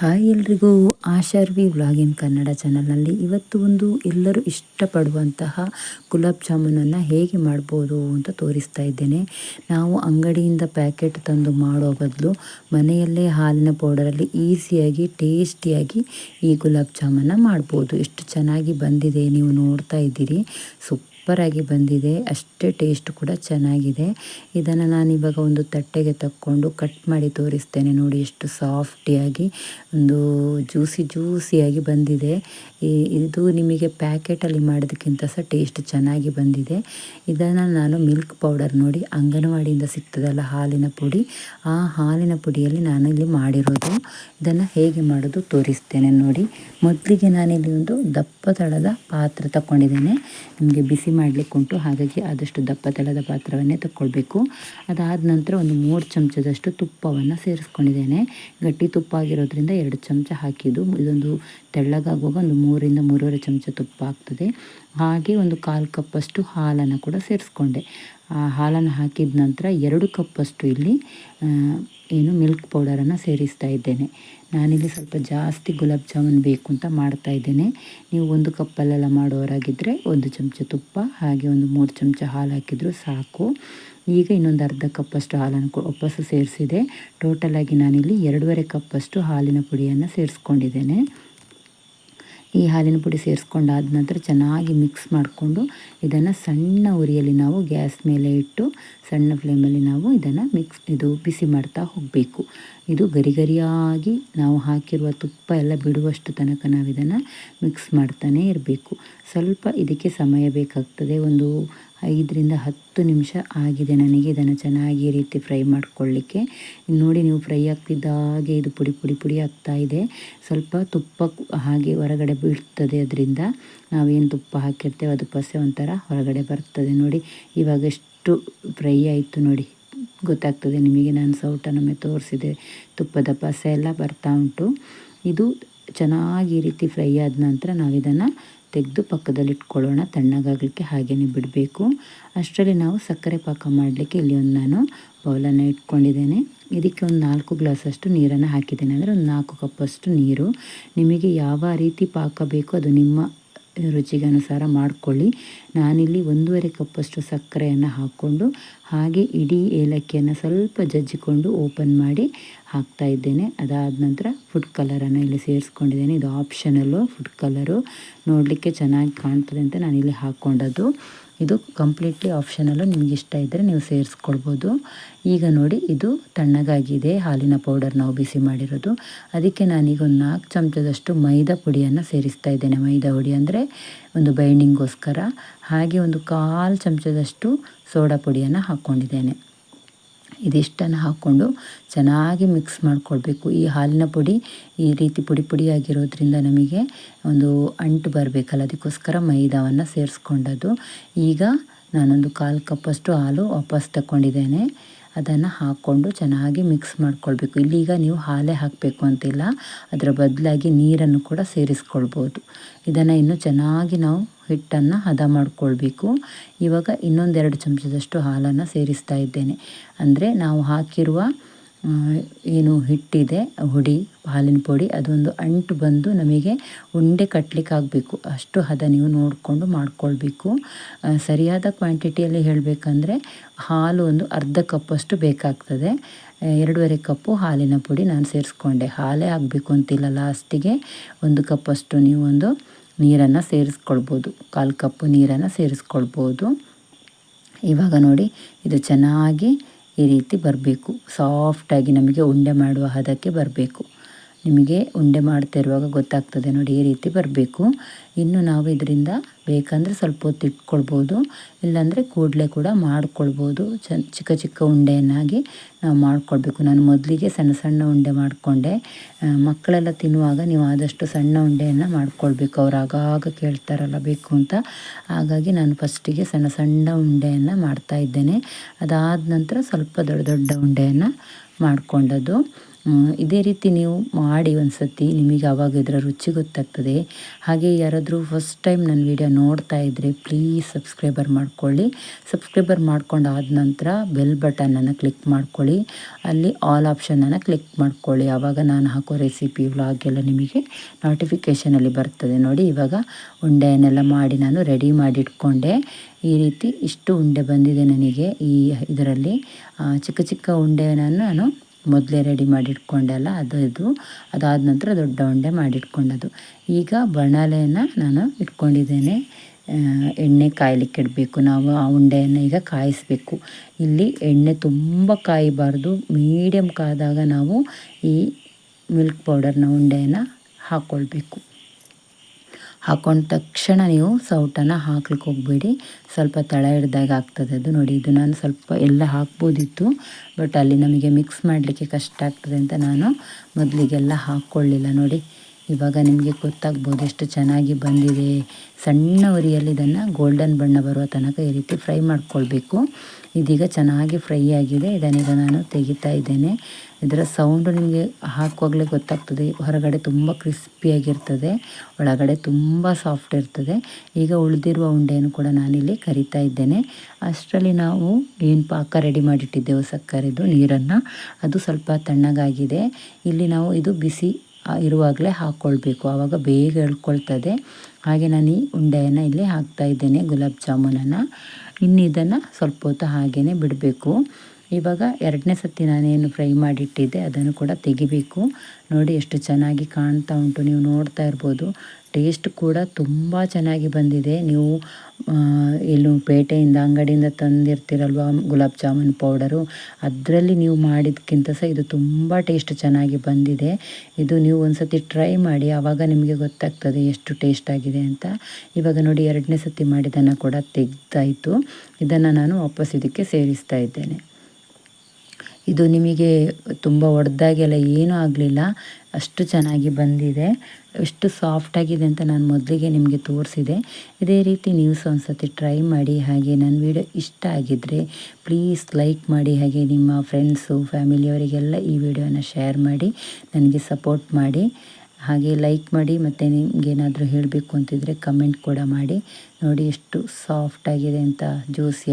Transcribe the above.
Hi ಎಲ್ರಿಗೂ. ಆಶಾರ್ವಿ ವ್ಲಾಗಿನ್ ಕನ್ನಡ ಚಾನಲ್ನಲ್ಲಿ ಇವತ್ತು ಒಂದು ಎಲ್ಲರೂ ಇಷ್ಟಪಡುವಂತಹ ಗುಲಾಬ್ ಜಾಮೂನನ್ನು ಹೇಗೆ ಮಾಡ್ಬೋದು ಅಂತ ತೋರಿಸ್ತಾ ಇದ್ದೇನೆ. ನಾವು ಅಂಗಡಿಯಿಂದ ಪ್ಯಾಕೆಟ್ ತಂದು ಮಾಡೋ ಬದಲು ಮನೆಯಲ್ಲೇ ಹಾಲಿನ ಪೌಡರಲ್ಲಿ ಈಸಿಯಾಗಿ, ಟೇಸ್ಟಿಯಾಗಿ ಈ ಗುಲಾಬ್ ಜಾಮೂನ ಮಾಡ್ಬೋದು. ಎಷ್ಟು ಚೆನ್ನಾಗಿ ಬಂದಿದೆ ನೀವು ನೋಡ್ತಾ ಇದ್ದೀರಿ. ಸುಪ್ ಸೂಪರಾಗಿ ಬಂದಿದೆ. ಅಷ್ಟೇ ಟೇಸ್ಟ್ ಕೂಡ ಚೆನ್ನಾಗಿದೆ. ಇದನ್ನು ನಾನು ಇವಾಗ ಒಂದು ತಟ್ಟೆಗೆ ತಕ್ಕೊಂಡು ಕಟ್ ಮಾಡಿ ತೋರಿಸ್ತೇನೆ ನೋಡಿ ಎಷ್ಟು ಸಾಫ್ಟಿಯಾಗಿ ಒಂದು ಜ್ಯೂಸಿ ಜ್ಯೂಸಿಯಾಗಿ ಬಂದಿದೆ. ಇದು ನಿಮಗೆ ಪ್ಯಾಕೆಟಲ್ಲಿ ಮಾಡೋದಕ್ಕಿಂತ ಸಹ ಟೇಸ್ಟ್ ಚೆನ್ನಾಗಿ ಬಂದಿದೆ. ಇದನ್ನು ನಾನು ಮಿಲ್ಕ್ ಪೌಡರ್ ನೋಡಿ ಅಂಗನವಾಡಿಯಿಂದ ಸಿಗ್ತದಲ್ಲ ಹಾಲಿನ ಪುಡಿ, ಆ ಹಾಲಿನ ಪುಡಿಯಲ್ಲಿ ನಾನು ಇಲ್ಲಿ ಮಾಡಿರೋದು. ಇದನ್ನು ಹೇಗೆ ಮಾಡೋದು ತೋರಿಸ್ತೇನೆ ನೋಡಿ. ಮೊದಲಿಗೆ ನಾನಿಲ್ಲಿ ಒಂದು ದಪ್ಪ ತಳದ ಪಾತ್ರೆ ತಗೊಂಡಿದ್ದೇನೆ ನಿಮಗೆ ಬಿಸಿ ಮಾಡಲಿಕ್ಕೆ ಉಂಟು ಹಾಗಾಗಿ ಆದಷ್ಟು ದಪ್ಪ ತಳದ ಪಾತ್ರವನ್ನೇ ತಕ್ಕೊಳ್ಬೇಕು. ಅದಾದ ನಂತರ ಒಂದು ಮೂರು ಚಮಚದಷ್ಟು ತುಪ್ಪವನ್ನು ಸೇರಿಸ್ಕೊಂಡಿದ್ದೇನೆ. ಗಟ್ಟಿ ತುಪ್ಪ ಆಗಿರೋದ್ರಿಂದ ಎರಡು ಚಮಚ ಹಾಕಿದ್ದು. ಇದೊಂದು ತೆಳ್ಳಗಾಗುವಾಗ ಒಂದು ಮೂರಿಂದ ಮೂರುವರೆ ಚಮಚ ತುಪ್ಪ ಆಗ್ತದೆ. ಹಾಗೆ ಒಂದು ಕಾಲು ಕಪ್ಪಷ್ಟು ಹಾಲನ್ನು ಕೂಡ ಸೇರಿಸ್ಕೊಂಡೆ. ಆ ಹಾಲನ್ನು ಹಾಕಿದ ನಂತರ ಎರಡು ಕಪ್ಪಷ್ಟು ಇಲ್ಲಿ ಏನು ಮಿಲ್ಕ್ ಪೌಡರನ್ನು ಸೇರಿಸ್ತಾ ಇದ್ದೇನೆ. ನಾನಿಲ್ಲಿ ಸ್ವಲ್ಪ ಜಾಸ್ತಿ ಗುಲಾಬ್ ಜಾಮೂನ್ ಬೇಕು ಅಂತ ಮಾಡ್ತಾ ಇದ್ದೇನೆ. ನೀವು ಒಂದು ಕಪ್ಪಲ್ಲೆಲ್ಲ ಮಾಡೋರಾಗಿದ್ದರೆ ಒಂದು ಚಮಚ ತುಪ್ಪ, ಹಾಗೆ ಒಂದು ಮೂರು ಚಮಚ ಹಾಲು ಹಾಕಿದರೂ ಸಾಕು. ಈಗ ಇನ್ನೊಂದು ಅರ್ಧ ಕಪ್ಪಷ್ಟು ಹಾಲನ್ನು ವಾಪಸ್ಸು ಸೇರಿಸಿದೆ. ಟೋಟಲಾಗಿ ನಾನಿಲ್ಲಿ ಎರಡೂವರೆ ಕಪ್ಪಷ್ಟು ಹಾಲಿನ ಪುಡಿಯನ್ನು ಸೇರಿಸ್ಕೊಂಡಿದ್ದೇನೆ. ಈ ಹಾಲಿನ ಪುಡಿ ಸೇರಿಸ್ಕೊಂಡಾದ ನಂತರ ಚೆನ್ನಾಗಿ ಮಿಕ್ಸ್ ಮಾಡಿಕೊಂಡು ಇದನ್ನು ಸಣ್ಣ ಉರಿಯಲ್ಲಿ ನಾವು ಗ್ಯಾಸ್ ಮೇಲೆ ಇಟ್ಟು ಸಣ್ಣ ಫ್ಲೇಮಲ್ಲಿ ನಾವು ಇದನ್ನು ಮಿಕ್ಸ್, ಇದು ಬಿಸಿ ಮಾಡ್ತಾ ಹೋಗಬೇಕು. ಇದು ಗರಿ ಗರಿಯಾಗಿ ನಾವು ಹಾಕಿರುವ ತುಪ್ಪ ಎಲ್ಲ ಬಿಡುವಷ್ಟು ತನಕ ನಾವು ಇದನ್ನು ಮಿಕ್ಸ್ ಮಾಡ್ತಾನೇ ಇರಬೇಕು. ಸ್ವಲ್ಪ ಇದಕ್ಕೆ ಸಮಯ ಬೇಕಾಗ್ತದೆ. ಒಂದು ಐದರಿಂದ ಹತ್ತು ನಿಮಿಷ ಆಗಿದೆ ನನಗೆ. ಇದನ್ನು ಚೆನ್ನಾಗಿ ರೀತಿ ಫ್ರೈ ಮಾಡ್ಕೊಳ್ಳಿಕ್ಕೆ. ನೋಡಿ, ನೀವು ಫ್ರೈ ಆಗ್ತಿದ್ದಾಗೆ ಇದು ಪುಡಿ ಪುಡಿ ಪುಡಿ ಆಗ್ತಾ ಇದೆ. ಸ್ವಲ್ಪ ತುಪ್ಪ ಹಾಗೆ ಹೊರಗಡೆ ಬೀಳ್ತದೆ ಅದರಿಂದ. ನಾವೇನು ತುಪ್ಪ ಹಾಕಿರ್ತೇವೆ, ಅದು ಪಸೆ ಒಂಥರ ಹೊರಗಡೆ ಬರ್ತದೆ. ನೋಡಿ, ಇವಾಗ ಎಷ್ಟು ಫ್ರೈ ಆಯಿತು ನೋಡಿ. ಗೊತ್ತಾಗ್ತದೆ ನಿಮಗೆ, ನಾನು ಸೌಟನೊಮ್ಮೆ ತೋರಿಸಿದೆ. ತುಪ್ಪದ ಪಸೆ ಎಲ್ಲ ಬರ್ತಾ ಉಂಟು. ಇದು ಚೆನ್ನಾಗಿ ರೀತಿ ಫ್ರೈ ಆದ ನಂತರ ನಾವು ಇದನ್ನು ತೆಗೆದು ಪಕ್ಕದಲ್ಲಿ ಇಟ್ಕೊಳ್ಳೋಣ ತಣ್ಣಗಾಗಲಿಕ್ಕೆ ಹಾಗೆಯೇ ಬಿಡಬೇಕು. ಅಷ್ಟರಲ್ಲಿ ನಾವು ಸಕ್ಕರೆ ಪಾಕ ಮಾಡಲಿಕ್ಕೆ ಇಲ್ಲಿ ಒಂದು ನಾನು ಬೌಲನ್ನು ಇಟ್ಕೊಂಡಿದ್ದೇನೆ. ಇದಕ್ಕೆ ಒಂದು ನಾಲ್ಕು ಗ್ಲಾಸಷ್ಟು ನೀರನ್ನು ಹಾಕಿದ್ದೇನೆ. ಅಂದರೆ ಒಂದು ನಾಲ್ಕು ಕಪ್ಪಷ್ಟು ನೀರು. ನಿಮಗೆ ಯಾವ ರೀತಿ ಪಾಕ ಬೇಕೋ ಅದು ನಿಮ್ಮ ರುಚಿಗೆ ಅನುಸಾರ ಮಾಡಿಕೊಳ್ಳಿ. ನಾನಿಲ್ಲಿ ಒಂದೂವರೆ ಕಪ್ಪಷ್ಟು ಸಕ್ಕರೆಯನ್ನು ಹಾಕ್ಕೊಂಡು, ಹಾಗೆ ಇಡೀ ಏಲಕ್ಕಿಯನ್ನು ಸ್ವಲ್ಪ ಜಜ್ಜಿಕೊಂಡು ಓಪನ್ ಮಾಡಿ ಹಾಕ್ತಾ ಇದ್ದೇನೆ. ಅದಾದ ನಂತರ ಫುಡ್ ಕಲರನ್ನು ಇಲ್ಲಿ ಸೇರಿಸ್ಕೊಂಡಿದ್ದೇನೆ. ಇದು ಆಪ್ಷನಲ್ಲು ಫುಡ್ ಕಲರು ನೋಡಲಿಕ್ಕೆ ಚೆನ್ನಾಗಿ ಕಾಣ್ತದೆ ಅಂತ ನಾನಿಲ್ಲಿ ಹಾಕ್ಕೊಂಡದ್ದು. ಇದು ಕಂಪ್ಲೀಟ್ಲಿ ಆಪ್ಷನಲ್ಲು ನಿಮಗೆ ಇಷ್ಟ ಇದ್ದರೆ ನೀವು ಸೇರಿಸ್ಕೊಳ್ಬೋದು. ಈಗ ನೋಡಿ, ಇದು ತಣ್ಣಗಾಗಿದೆ. ಹಾಲಿನ ಪೌಡರ್ ನಾವು ಬಿಸಿ ಮಾಡಿರೋದು. ಅದಕ್ಕೆ ನಾನೀಗ ಒಂದು ನಾಲ್ಕು ಚಮಚದಷ್ಟು ಮೈದಾ ಪುಡಿಯನ್ನು ಸೇರಿಸ್ತಾ ಇದ್ದೇನೆ. ಮೈದಾ ಪುಡಿ ಅಂದರೆ ಒಂದು ಬೈಂಡಿಂಗೋಸ್ಕರ ಹಾಗೆ ಒಂದು ಕಾಲು ಚಮಚದಷ್ಟು ಸೋಡಾ ಪುಡಿಯನ್ನು ಹಾಕ್ಕೊಂಡಿದ್ದೇನೆ. ಇದಿಷ್ಟನ್ನು ಹಾಕ್ಕೊಂಡು ಚೆನ್ನಾಗಿ ಮಿಕ್ಸ್ ಮಾಡಿಕೊಳ್ಬೇಕು. ಈ ಹಾಲಿನ ಪುಡಿ ಈ ರೀತಿ ಪುಡಿ ಪುಡಿಯಾಗಿರೋದ್ರಿಂದ ನಮಗೆ ಒಂದು ಅಂಟು ಬರಬೇಕಲ್ಲ, ಅದಕ್ಕೋಸ್ಕರ ಮೈದಾವನ್ನು ಸೇರಿಸ್ಕೊಂಡದ್ದು. ಈಗ ನಾನೊಂದು ಕಾಲು ಕಪ್ಪಷ್ಟು ಹಾಲು ವಾಪಸ್ ತಗೊಂಡಿದ್ದೇನೆ ಅದನ್ನು ಹಾಕ್ಕೊಂಡು ಚೆನ್ನಾಗಿ ಮಿಕ್ಸ್ ಮಾಡ್ಕೊಳ್ಬೇಕು. ಇಲ್ಲಿಗ ನೀವು ಹಾಲೇ ಹಾಕಬೇಕು ಅಂತಿಲ್ಲ. ಅದರ ಬದಲಾಗಿ ನೀರನ್ನು ಕೂಡ ಸೇರಿಸ್ಕೊಳ್ಬೋದು. ಇದನ್ನು ಇನ್ನೂ ಚೆನ್ನಾಗಿ ನಾವು ಹಿಟ್ಟನ್ನು ಹದ ಮಾಡಿಕೊಳ್ಬೇಕು. ಇವಾಗ ಇನ್ನೊಂದೆರಡು ಚಮಚದಷ್ಟು ಹಾಲನ್ನು ಸೇರಿಸ್ತಾ ಇದ್ದೇನೆ. ಅಂದರೆ ನಾವು ಹಾಕಿರುವ ಏನು ಹಿಟ್ಟಿದೆ, ಹುಡಿ, ಹಾಲಿನ ಪುಡಿ, ಅದೊಂದು ಅಂಟು ಬಂದು ನಮಗೆ ಉಂಡೆ ಆಗಬೇಕು. ಅಷ್ಟು ಹದ ನೀವು ನೋಡಿಕೊಂಡು ಮಾಡಿಕೊಳ್ಬೇಕು. ಸರಿಯಾದ ಕ್ವಾಂಟಿಟಿಯಲ್ಲಿ ಹೇಳಬೇಕಂದ್ರೆ ಹಾಲು ಒಂದು ಅರ್ಧ ಕಪ್ಪಷ್ಟು ಬೇಕಾಗ್ತದೆ. ಎರಡೂವರೆ ಕಪ್ಪು ಹಾಲಿನ ಪುಡಿ ನಾನು ಸೇರಿಸ್ಕೊಂಡೆ. ಹಾಲೇ ಆಗಬೇಕು ಅಂತಿಲ್ಲ ಲಾಸ್ಟಿಗೆ. ಒಂದು ಕಪ್ಪಷ್ಟು ನೀವು ಒಂದು ನೀರನ್ನು ಸೇರಿಸ್ಕೊಳ್ಬೋದು. ಕಾಲು ಕಪ್ಪು ನೀರನ್ನು ಸೇರಿಸ್ಕೊಳ್ಬೋದು. ಇವಾಗ ನೋಡಿ, ಇದು ಚೆನ್ನಾಗಿ ಈ ರೀತಿ ಬರಬೇಕು. ಸಾಫ್ಟಾಗಿ ನಮಗೆ ಉಂಡೆ ಮಾಡುವ ಹದಕ್ಕೆ ಬರಬೇಕು. ನಿಮಗೆ ಉಂಡೆ ಮಾಡ್ತಿರುವಾಗ ಗೊತ್ತಾಗ್ತದೆ ನೋಡಿ, ಈ ರೀತಿ ಬರಬೇಕು. ಇನ್ನು ನಾವು ಇದರಿಂದ ಬೇಕಂದರೆ ಸ್ವಲ್ಪ ಹೊತ್ತು ಇಟ್ಕೊಳ್ಬೋದು. ಇಲ್ಲಾಂದರೆ ಕೂಡಲೇ ಕೂಡ ಮಾಡ್ಕೊಳ್ಬೋದು. ಚ ಚಿಕ್ಕ ಚಿಕ್ಕ ಉಂಡೆಯನ್ನಾಗಿ ನಾವು ಮಾಡ್ಕೊಳ್ಬೇಕು. ನಾನು ಮೊದಲಿಗೆ ಸಣ್ಣ ಸಣ್ಣ ಉಂಡೆ ಮಾಡಿಕೊಂಡೆ. ಮಕ್ಕಳೆಲ್ಲ ತಿನ್ನುವಾಗ ನೀವು ಆದಷ್ಟು ಸಣ್ಣ ಉಂಡೆಯನ್ನು ಮಾಡ್ಕೊಳ್ಬೇಕು. ಅವ್ರು ಆಗಾಗ ಕೇಳ್ತಾರಲ್ಲ, ಬೇಕು ಅಂತ. ಹಾಗಾಗಿ ನಾನು ಫಸ್ಟಿಗೆ ಸಣ್ಣ ಸಣ್ಣ ಉಂಡೆಯನ್ನು ಮಾಡ್ತಾ ಇದ್ದೇನೆ. ಅದಾದ ನಂತರ ಸ್ವಲ್ಪ ದೊಡ್ಡ ದೊಡ್ಡ ಉಂಡೆಯನ್ನು ಮಾಡಿಕೊಂಡದ್ದು. ಇದೇ ರೀತಿ ನೀವು ಮಾಡಿ ಒಂದು ಸತಿ ನಿಮಗೆ ಆವಾಗ ಇದರ ರುಚಿ ಗೊತ್ತಾಗ್ತದೆ. ಹಾಗೆ ಯಾರಾದರೂ ಫಸ್ಟ್ ಟೈಮ್ ನನ್ನ ವಿಡಿಯೋ ನೋಡ್ತಾ ಇದ್ದರೆ ಪ್ಲೀಸ್ ಸಬ್ಸ್ಕ್ರೈಬರ್ ಮಾಡ್ಕೊಳ್ಳಿ. ಸಬ್ಸ್ಕ್ರೈಬರ್ ಮಾಡ್ಕೊಂಡಾದ ನಂತರ ಬೆಲ್ ಬಟನನ್ನು ಕ್ಲಿಕ್ ಮಾಡ್ಕೊಳ್ಳಿ. ಅಲ್ಲಿ ಆಲ್ ಆಪ್ಷನನ್ನು ಕ್ಲಿಕ್ ಮಾಡ್ಕೊಳ್ಳಿ. ಆವಾಗ ನಾನು ಹಾಕೋ ರೆಸಿಪಿ ವ್ಲಾಗ್ ಎಲ್ಲ ನಿಮಗೆ ನೋಟಿಫಿಕೇಷನಲ್ಲಿ ಬರ್ತದೆ. ನೋಡಿ, ಇವಾಗ ಉಂಡೆಯನ್ನೆಲ್ಲ ಮಾಡಿ ನಾನು ರೆಡಿ ಮಾಡಿ ಇಟ್ಕೊಂಡೆ ಈ ರೀತಿ ಇಷ್ಟು ಉಂಡೆ ಬಂದಿದೆ ನನಗೆ. ಈ ಇದರಲ್ಲಿ ಚಿಕ್ಕ ಚಿಕ್ಕ ಉಂಡೆಯನ್ನು ನಾನು ಮೊದಲೇ ರೆಡಿ ಮಾಡಿಟ್ಕೊಂಡಲ್ಲ ಅದು ಇದು. ಅದಾದ ನಂತರ ದೊಡ್ಡ ಉಂಡೆ ಮಾಡಿಟ್ಕೊಂಡದು. ಈಗ ಬಣಾಲೆಯನ್ನು ನಾನು ಇಟ್ಕೊಂಡಿದ್ದೇನೆ. ಎಣ್ಣೆ ಕಾಯಲಿಕ್ಕೆ ಇಡಬೇಕು. ನಾವು ಆ ಉಂಡೆಯನ್ನು ಈಗ ಕಾಯಿಸಬೇಕು. ಇಲ್ಲಿ ಎಣ್ಣೆ ತುಂಬ ಕಾಯಬಾರ್ದು. ಮೀಡಿಯಮ್ ಕಾದಾಗ ನಾವು ಈ ಮಿಲ್ಕ್ ಪೌಡರ್ನ ಉಂಡೆಯನ್ನು ಹಾಕ್ಕೊಳ್ಬೇಕು ಹಾಕೊಂಡ ತಕ್ಷಣ ನೀವು ಸೌಟನ್ನು ಹಾಕ್ಲಿಕ್ಕೆ ಹೋಗಬೇಡಿ. ಸ್ವಲ್ಪ ತಳ ಹಿಡ್ದಾಗ ಆಗ್ತದೆ ಅದು ನೋಡಿ. ಇದು ನಾನು ಸ್ವಲ್ಪ ಎಲ್ಲ ಹಾಕ್ಬೋದಿತ್ತು, ಬಟ್ ಅಲ್ಲಿ ನಮಗೆ ಮಿಕ್ಸ್ ಮಾಡಲಿಕ್ಕೆ ಕಷ್ಟ ಆಗ್ತದೆ ಅಂತ ನಾನು ಮೊದಲಿಗೆಲ್ಲ ಹಾಕ್ಕೊಳ್ಳಿಲ್ಲ ನೋಡಿ. ಇವಾಗ ನಿಮಗೆ ಗೊತ್ತಾಗ್ಬೋದು ಎಷ್ಟು ಚೆನ್ನಾಗಿ ಬಂದಿದೆ. ಸಣ್ಣ ಉರಿಯಲ್ಲಿ ಇದನ್ನು ಗೋಲ್ಡನ್ ಬಣ್ಣ ಬರುವ ತನಕ ಈ ರೀತಿ ಫ್ರೈ ಮಾಡ್ಕೊಳ್ಬೇಕು. ಇದೀಗ ಚೆನ್ನಾಗಿ ಫ್ರೈ ಆಗಿದೆ. ಇದನ್ನೀಗ ನಾನು ತೆಗಿತಾ ಇದ್ದೇನೆ. ಇದರ ಸೌಂಡು ನಿಮಗೆ ಹಾಕುವಾಗಲೇ ಗೊತ್ತಾಗ್ತದೆ. ಹೊರಗಡೆ ತುಂಬ ಕ್ರಿಸ್ಪಿಯಾಗಿರ್ತದೆ ಒಳಗಡೆ ತುಂಬ ಸಾಫ್ಟ್ ಇರ್ತದೆ. ಈಗ ಉಳಿದಿರುವ ಉಂಡೆಯನ್ನು ಕೂಡ ನಾನಿಲ್ಲಿ ಕರಿತಾ ಇದ್ದೇನೆ. ಅಷ್ಟರಲ್ಲಿ ನಾವು ಏನು ಪಾಕ ರೆಡಿ ಮಾಡಿಟ್ಟಿದ್ದೆವು ಸಕ್ಕರೆದು, ನೀರನ್ನು, ಅದು ಸ್ವಲ್ಪ ತಣ್ಣಗಾಗಿದೆ. ಇಲ್ಲಿ ನಾವು ಇದು ಬಿಸಿ ಇರುವಾಗಲೇ ಹಾಕ್ಕೊಳ್ಬೇಕು. ಆವಾಗ ಬೇಗ ಎಳ್ಕೊಳ್ತದೆ. ಹಾಗೆ ನಾನು ಈ ಉಂಡೆಯನ್ನು ಇಲ್ಲಿ ಹಾಕ್ತಾ ಇದ್ದೇನೆ, ಗುಲಾಬ್ ಜಾಮೂನನ್ನು. ಇನ್ನು ಇದನ್ನು ಸ್ವಲ್ಪ ಹೊತ್ತು ಹಾಗೆಯೇ ಬಿಡಬೇಕು. ಇವಾಗ ಎರಡನೇ ಸತಿ ನಾನೇನು ಫ್ರೈ ಮಾಡಿಟ್ಟಿದ್ದೆ, ಅದನ್ನು ಕೂಡ ತೆಗಿಬೇಕು. ನೋಡಿ ಎಷ್ಟು ಚೆನ್ನಾಗಿ ಕಾಣ್ತಾ ಉಂಟು, ನೀವು ನೋಡ್ತಾ ಇರ್ಬೋದು. ಟೇಸ್ಟ್ ಕೂಡ ತುಂಬ ಚೆನ್ನಾಗಿ ಬಂದಿದೆ. ನೀವು ಇಲ್ಲೂ ಪೇಟೆಯಿಂದ ಅಂಗಡಿಯಿಂದ ತಂದಿರ್ತೀರಲ್ವ ಗುಲಾಬ್ ಜಾಮೂನ್ ಪೌಡರು, ಅದರಲ್ಲಿ ನೀವು ಮಾಡಿದ್ಕಿಂತ ಸಹ ಇದು ತುಂಬ ಟೇಸ್ಟ್ ಚೆನ್ನಾಗಿ ಬಂದಿದೆ. ಇದು ನೀವು ಒಂದು ಸತಿ ಟ್ರೈ ಮಾಡಿ, ಆವಾಗ ನಿಮಗೆ ಗೊತ್ತಾಗ್ತದೆ ಎಷ್ಟು ಟೇಸ್ಟ್ ಆಗಿದೆ ಅಂತ. ಇವಾಗ ನೋಡಿ ಎರಡನೇ ಸತಿ ಮಾಡಿದ್ದನ್ನು ಕೂಡ ತೆಗ್ದಾಯಿತು. ಇದನ್ನು ನಾನು ವಾಪಸ್ ಇದಕ್ಕೆ ಸೇರಿಸ್ತಾ ಇದ್ದೇನೆ. ಇದು ನಿಮಗೆ ತುಂಬ ಒಡೆದಾಗೆಲ್ಲ ಏನೂ ಆಗಲಿಲ್ಲ. ಅಷ್ಟು ಚೆನ್ನಾಗಿ ಬಂದಿದೆ. ಎಷ್ಟು ಸಾಫ್ಟಾಗಿದೆ ಅಂತ ನಾನು ಮೊದಲಿಗೆ ನಿಮಗೆ ತೋರಿಸಿದೆ. ಇದೇ ರೀತಿ ನೀವು ಸಹ ಒಂದು ಸತಿ ಟ್ರೈ ಮಾಡಿ ಹಾಗೆ ನನ್ನ ವಿಡಿಯೋ ಇಷ್ಟ ಆಗಿದ್ದರೆ ಪ್ಲೀಸ್ ಲೈಕ್ ಮಾಡಿ ಹಾಗೆ ನಿಮ್ಮ ಫ್ರೆಂಡ್ಸು ಫ್ಯಾಮಿಲಿಯವರಿಗೆಲ್ಲ ಈ ವಿಡಿಯೋನ ಶೇರ್ ಮಾಡಿ, ನನಗೆ ಸಪೋರ್ಟ್ ಮಾಡಿ. ಹಾಗೆ ಲೈಕ್ ಮಾಡಿ ಮತ್ತು ನಿಮಗೇನಾದರೂ ಹೇಳಬೇಕು ಅಂತಿದ್ರೆ ಕಮೆಂಟ್ ಕೂಡ ಮಾಡಿ. ನೋಡಿ ಎಷ್ಟು ಸಾಫ್ಟಾಗಿದೆ ಅಂತ ಜ್ಯೂಸಿ